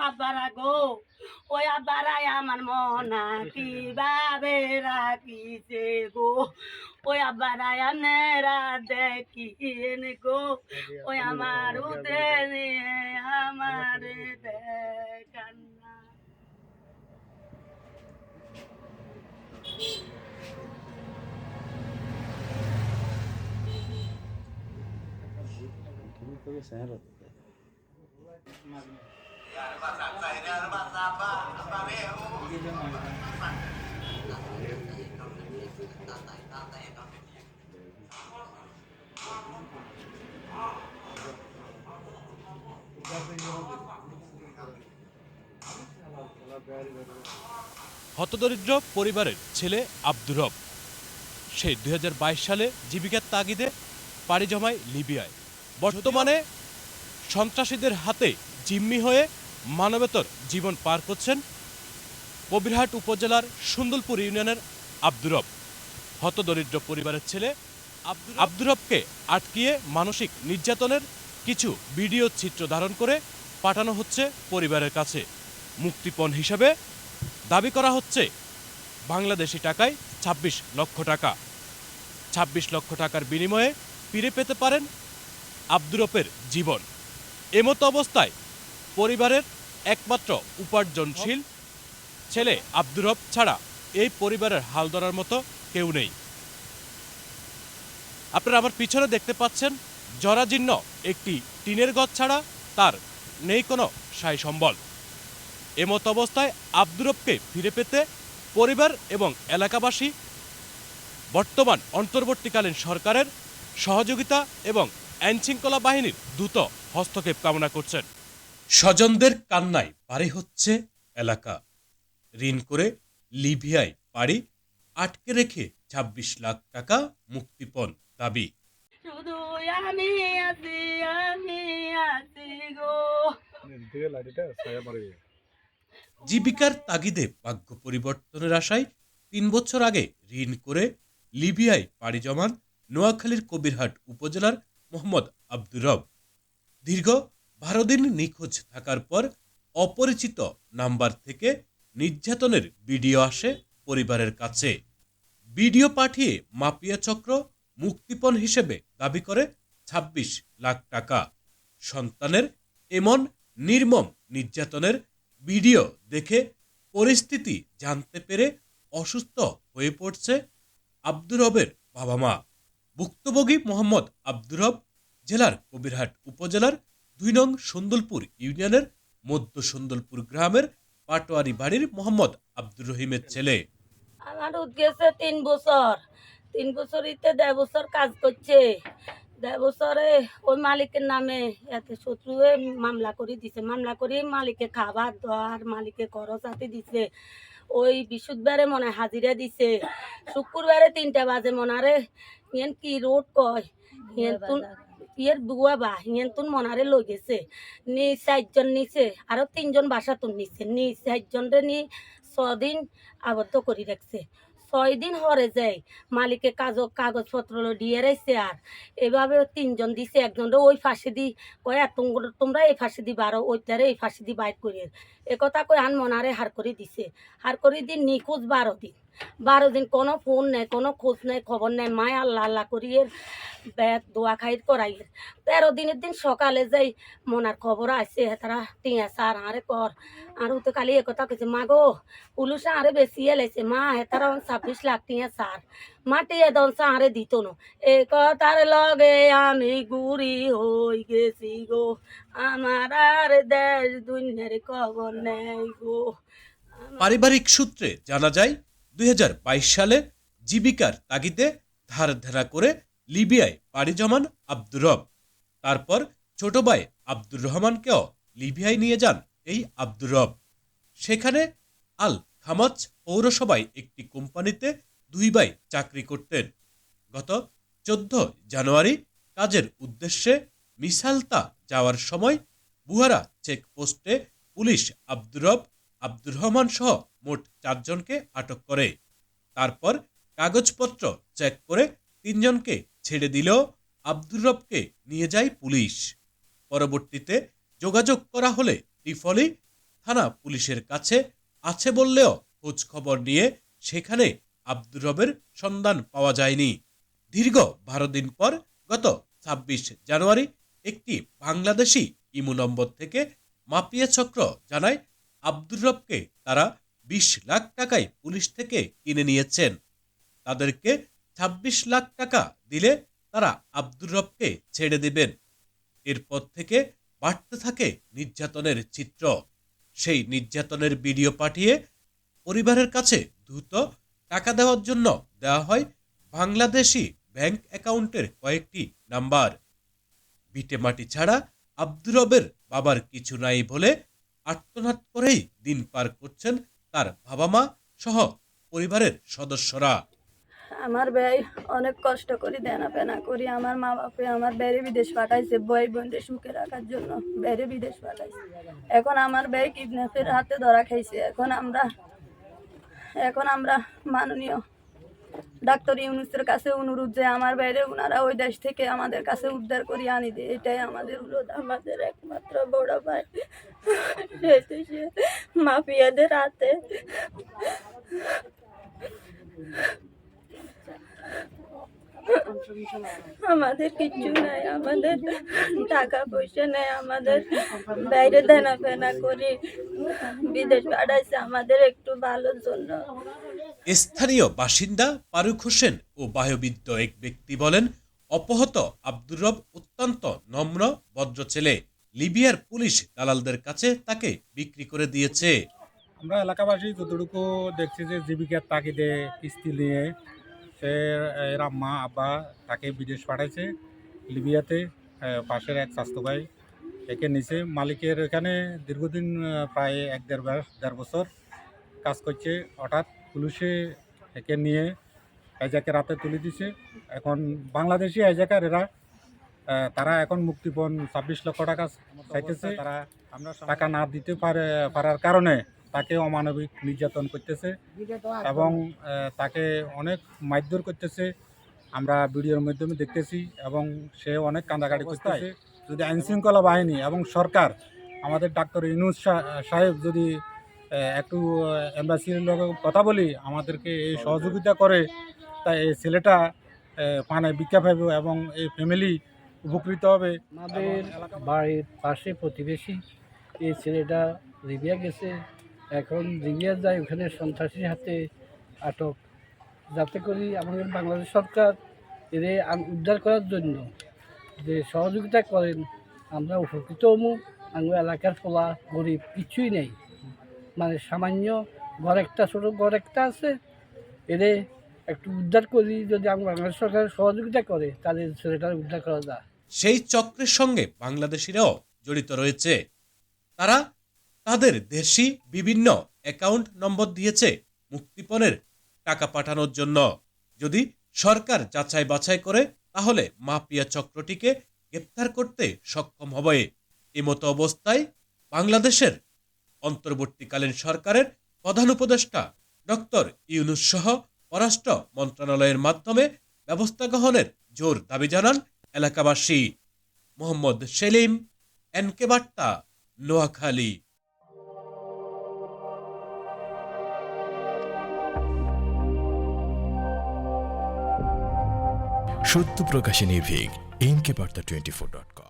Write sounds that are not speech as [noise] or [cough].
আব্বারা গো ওই আব্বারাই আমার মনা কীভাবে রাখিছে গো ওই আব্বারাই আপনারা দেখিয়েন গো ওই আমার উদে নিয়ে আমার দেখান না হতদরিদ্র পরিবারের ছেলে আব্দুর রব। সে দুই হাজার বাইশ সালে জীবিকার তাগিদে পাড়ি জমায় লিবিয়ায়। বর্তমানে সন্ত্রাসীদের হাতে জিম্মি হয়ে মানবেতর জীবন পার করছেন কবিরহাট উপজেলার সুন্দরপুর ইউনিয়নের আব্দুর রব। হতদরিদ্র পরিবারের ছেলে আব্দুর- আব্দুর আটকিয়ে মানসিক নির্যাতনের কিছু ভিডিও চিত্র ধারণ করে পাঠানো হচ্ছে পরিবারের কাছে। মুক্তিপণ হিসেবে দাবি করা হচ্ছে বাংলাদেশি টাকায় ২৬ লক্ষ টাকা। ২৬ লক্ষ টাকার বিনিময়ে ফিরে পেতে পারেন আব্দুরপের জীবন। এমতো অবস্থায় পরিবারের একমাত্র উপার্জনশীল ছেলে আব্দুরব ছাড়া এই পরিবারের হাল ধরার মতো কেউ নেই। আপনারা আমার পিছনে দেখতে পাচ্ছেন, জরাজীর্ণ একটি টিনের গছ ছাড়া তার নেই কোনো সাই সম্বল। এমত অবস্থায় আব্দুরবকে ফিরে পেতে পরিবার এবং এলাকাবাসী বর্তমান অন্তর্বর্তীকালীন সরকারের সহযোগিতা এবং আইনশৃঙ্খলা বাহিনীর দ্রুত হস্তক্ষেপ কামনা করছেন। স্বজনদের কান্নায় পারে হচ্ছে এলাকা। ঋণ করে লিবিয়ায় পাড়ি আটকে রেখে ২৬ লাখ টাকা মুক্তিপণ দাবি। শুধু আমি আছি আমি আছি গো। জীবিকার তাগিদে ভাগ্য পরিবর্তনের আশায় তিন বছর আগে ঋণ করে লিবিয়ায় পাড়ি জমান নোয়াখালীর কবিরহাট উপজেলার মোহাম্মদ আব্দুর রব। দীর্ঘ দিন নিখোঁজ থাকার পর অপরিচিত নাম্বার থেকে নির্যাতনের ভিডিও আসে পরিবারের কাছে। ভিডিও পাঠিয়ে মাপিয়া চক্র মুক্তিপণ হিসেবে দাবি করে ২৬ লাখ টাকা। সন্তানের এমন নির্মম নির্যাতনের ভিডিও দেখে পরিস্থিতি জানতে পেরে অসুস্থ হয়ে পড়ছে আব্দুর রবের বাবা মা। ভুক্তভোগী মোহাম্মদ আব্দুর রব জেলার কবিরহাট উপজেলার দুই নং সুন্দরপুর ইউনিয়নের মধ্য সুন্দরপুর গ্রামের পাটোয়ারি বাড়ির মোহাম্মদ আব্দুর রহিমের ছেলে। আমার গেছে তিন বছর। তিন বছর ইতে দেড় বছর কাজ করছে। দেড় বছরে ওই মালিকের নামে এত শত্রু মামলা করে দিছে। মামলা করে মালিকে খাবার দেওয়ার, মালিকে খরচ হাতে দিছে। ওই বৃহস্পতিবারে মনে হাজিরা দিছে। শুক্রবারে তিনটা বাজে মনারে কি রোড কয়? ইয়ের বুয়া বা ইয়েন তুন মনারে লই গেছে নি চারজন নিছে, আরও তিনজন বাসা তুন নিছে। নি চারজন রে নি ছদিন আবদ্ধ করে রাখছে। ছয় দিন হরে যায়, মালিকে কাজ কাগজপত্র দিয়ে রাখছে আর। এভাবে তিনজন দিছে একজন ওই ফাঁসি দি কয় তোমরা- এই ফাঁসি দি বারো ওইটারে এই ফাঁসি দি বাইর করি এ কথা কই আন মনারে হার করে দিছে। হার করে দিন নিখোঁজ বারো দিন। বারো দিন কোনো ফোন নেই, কোনো খোঁজ নেই, খবর নেই। মায় আল্লাহ আল্লাহ করিয়ে ব্যাগ, দোয়া খাইর করাইয়ের তেরো দিনের দিন সকালে যাই মনার খবর আছে তারা টিয়া সার, আরে কর। আর তো কালি এ কথা কইছে, মা গো পুলিশ আরে বেশি এলাইছে। মা হেতারা ছাব্বিশ লাখ টিয়া সার। মা টিয়া দন সারে দিত ন। এ কথার লগে আমি গুড়ি হই গেছি গো। আমার আর দেশ দুনিয়ার খবর নেই গো। পারিবারিক সূত্রে জানা যায় দুই হাজার বাইশ সালে জীবিকার তাগিদে ধার ধারা করে লিবিয়ায় পাড়ি জমান আব্দুর রব। তারপর ছোট ভাই আব্দুর রহমানকেও লিবিয়ায় নিয়ে যান এই আব্দুর রব। সেখানে আল খামাচ পৌরসভায় একটি কোম্পানিতে দুই ভাই চাকরি করতেন। গত চোদ্দ জানুয়ারি কাজের উদ্দেশ্যে মিসালতা যাওয়ার সময় বুহারা চেকপোস্টে পুলিশ আব্দুর রব আব্দুর রহমান সহ মোট চারজনকে আটক করে। তারপর কাগজপত্র চেক করে তিনজনকে ছেড়ে দিলেও আব্দুর রবকে নিয়ে যায় পুলিশ। পরবর্তীতে যোগাযোগ করা হলে ত্রিফলি থানা পুলিশের কাছে আছে বললেও খোঁজ খবর নিয়ে সেখানে আব্দুর রবের সন্ধান পাওয়া যায়নি। দীর্ঘ বারো দিন পর গত ছাব্বিশ জানুয়ারি একটি বাংলাদেশি ইমু নম্বর থেকে মাপিয়া চক্র জানায় আব্দুর রবকে তারা বিশ লাখ টাকায় পুলিশ থেকে কিনে নিয়েছেন। তাদেরকে ছাব্বিশ লাখ টাকা দিলে তারা আব্দুর রবকে ছেড়ে দেবেন। এরপর থেকে বাড়তে থাকে নির্যাতনের চিত্র। সেই নির্যাতনের ভিডিও পাঠিয়ে পরিবারের কাছে দ্রুত টাকা দেওয়ার জন্য দেওয়া হয় বাংলাদেশি ব্যাংক অ্যাকাউন্টের কয়েকটি নাম্বার। বিটে মাটি ছাড়া আব্দুর রবের বাবার কিছু নাই বলে আত্মনাদ করেই দিন পার করছেন তার বাবা মা সহ পরিবারের সদস্যরা। আমার ব্যয় অনেক কষ্ট করি দেনা পেনা করি আমার মা বাপে আমার বাইরে বিদেশ পাঠাইছে, বই বোনদের সুখে রাখার জন্য বাইরে বিদেশ পাঠাইছে। এখন আমার ব্যয় কিডন্যাপের হাতে ধরা খাইছে। এখন আমরা এখন আমরা মাননীয় ডাক্তার ইউনুসের কাছে অনুরোধ যে আমার বাইরে ওনারা ওই দেশ থেকে আমাদের কাছে উদ্ধার করে আনি দিয়ে। এটাই আমাদের অনুরোধ, আমাদের একমাত্র বড় ভাই। যেহেতু [laughs] সে মাফিয়াদের হাতে। আমাদের কিচ্ছু নাই, আমাদের টাকা পয়সা নেই, আমাদের বাইরে দেনা ফেনা করি। বিদেশ পাঠাইছে আমাদের একটু ভালোর জন্য। স্থানীয় বাসিন্দা ফারুক হোসেন ও বায়ুবিদ্য এক ব্যক্তি বলেন, অপহত আব্দুর রব অত্যন্ত নম্র, ভদ্র ছেলে। লিবিয়ার পুলিশ দালালদের কাছে তাকে বিক্রি করে দিয়েছে। আমরা এলাকাবাসী যতটুকু দেখছি যে জীবিকার তাগিদে কিস্তি নিয়ে সে, এরা মা আব্বা তাকে বিদেশ পাঠাইছে লিবিয়াতে পাশের এক স্বাস্থ্য একে নিচে মালিকের এখানে দীর্ঘদিন প্রায় এক দেড় দেড় বছর কাজ করছে, হঠাৎ পুলিশে একে নিয়ে এজাকে রাতে তুলে দিছে। এখন বাংলাদেশি এজাকার এরা তারা এখন মুক্তিপণ ছাব্বিশ লক্ষ টাকা চাইতেছে। তারা আমরা টাকা না দিতে পারে পারার কারণে তাকে অমানবিক নির্যাতন করতেছে এবং তাকে অনেক মারধর করতেছে। আমরা ভিডিওর মাধ্যমে দেখতেছি এবং সে অনেক কান্দাকাটি করতেছে। যদি আইনশৃঙ্খলা বাহিনী এবং সরকার আমাদের ডাক্তার ইনুজ সাহেব যদি একটু এম্বাসির লগে কথা বলি আমাদেরকে এই সহযোগিতা করে তাই এই ছেলেটা পানায় পানে ভিক্ষা পাবে এবং এই ফ্যামিলি উপকৃত হবে। আমাদের বাড়ির পাশে প্রতিবেশী এই ছেলেটা লিবিয়া গেছে। এখন লিবিয়া যায় ওখানে সন্ত্রাসীর হাতে আটক। যাতে করি আমাদের বাংলাদেশ সরকার এদের উদ্ধার করার জন্য যে সহযোগিতা করেন আমরা উপকৃত হমু আমার এলাকার পোলা গরিব কিছুই নেই। মানে সামান্য ঘর একটা ছোটো ঘর একটা আছে এদের একটু উদ্ধার করি, যদি আমার বাংলাদেশ সরকার সহযোগিতা করে, তাহলে ছেলেটার উদ্ধার করা যায়। সেই চক্রের সঙ্গে বাংলাদেশিরাও জড়িত রয়েছে। তারা তাদের দেশি বিভিন্ন অ্যাকাউন্ট নম্বর দিয়েছে মুক্তিপণের টাকা পাঠানোর জন্য। যদি সরকার যাচাই বাছাই করে, তাহলে মাফিয়া চক্রটিকে গ্রেপ্তার করতে সক্ষম হবে। এমতো অবস্থায় বাংলাদেশের অন্তর্বর্তীকালীন সরকারের প্রধান উপদেষ্টা ডক্টর ইউনুস সহ পররাষ্ট্র মন্ত্রণালয়ের মাধ্যমে ব্যবস্থা গ্রহণের জোর দাবি জানান এলাকাবাসী। মোহাম্মদ সেলিম, এনকে বার্তা, নোয়াখালী। সত্য প্রকাশে নির্ভীক NK Barta twenty four dot com